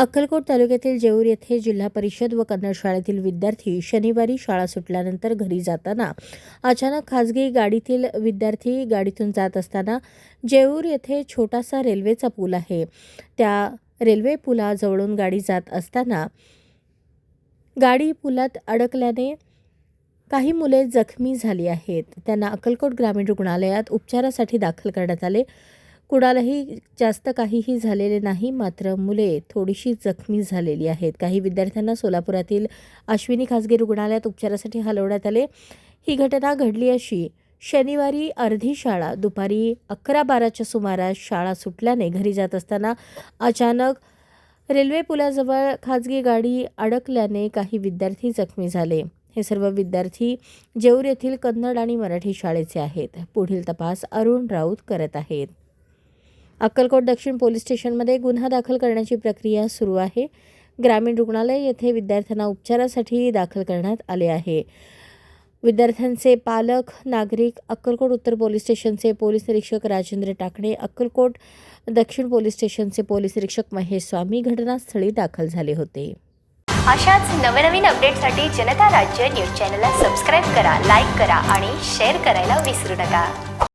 अक्कलकोट तालुक्यातील जेऊर येथे जिल्हा परिषद व कन्नड शाळेतील विद्यार्थी शनिवारी शाळा सुटल्यानंतर घरी जाताना अचानक खासगी गाडीतील विद्यार्थी गाडीतून जात असताना जेऊर येथे छोटासा रेल्वेचा पूल आहे. त्या रेल्वे पुलाजवळून गाडी जात असताना गाडी पुलात अडकल्याने काही मुले जखमी झाली आहेत. त्यांना अक्कलकोट ग्रामीण रुग्णालयात उपचारासाठी दाखल करण्यात आले. कुणालाही जास्त काहीही झालेले नाही मात्र मुले थोडीशी जखमी झालेली आहेत. काही विद्यार्थ्यांना सोलापुरातील अश्विनी खासगी रुग्णालयात उपचारासाठी हलवण्यात आले. ही घटना घडली अशी शनिवारी अर्धी शाळा दुपारी अकरा बाराच्या सुमारास शाळा सुटल्याने घरी जात असताना अचानक रेल्वे पुलाजवळ खाजगी गाडी अडकल्याने काही विद्यार्थी जखमी झाले. हे सर्व विद्यार्थी जेऊर येथील कन्नड आणि मराठी शाळेचे आहेत. पुढील तपास अरुण राऊत करत आहेत. अक्कलकोट दक्षिण पोलीस स्टेशनमध्ये गुन्हा दाखल करण्याची प्रक्रिया सुरू आहे. ग्रामीण रुग्णालय येथे विद्यार्थ्यांना उपचारासाठी दाखल करण्यात आले आहे. विद्यार्थ्यांचे पालक नागरिक अक्कलकोट उत्तर पोलीस स्टेशनचे पोलीस निरीक्षक राजेंद्र टाकणे अक्कलकोट दक्षिण पोलीस स्टेशनचे पोलीस निरीक्षक महेश स्वामी घटनास्थळी दाखल झाले होते. अशाच नवनवीन अपडेटसाठी जनता राज्य न्यूज चॅनलला सबस्क्राईब करा लाईक करा आणि शेअर करायला विसरू नका.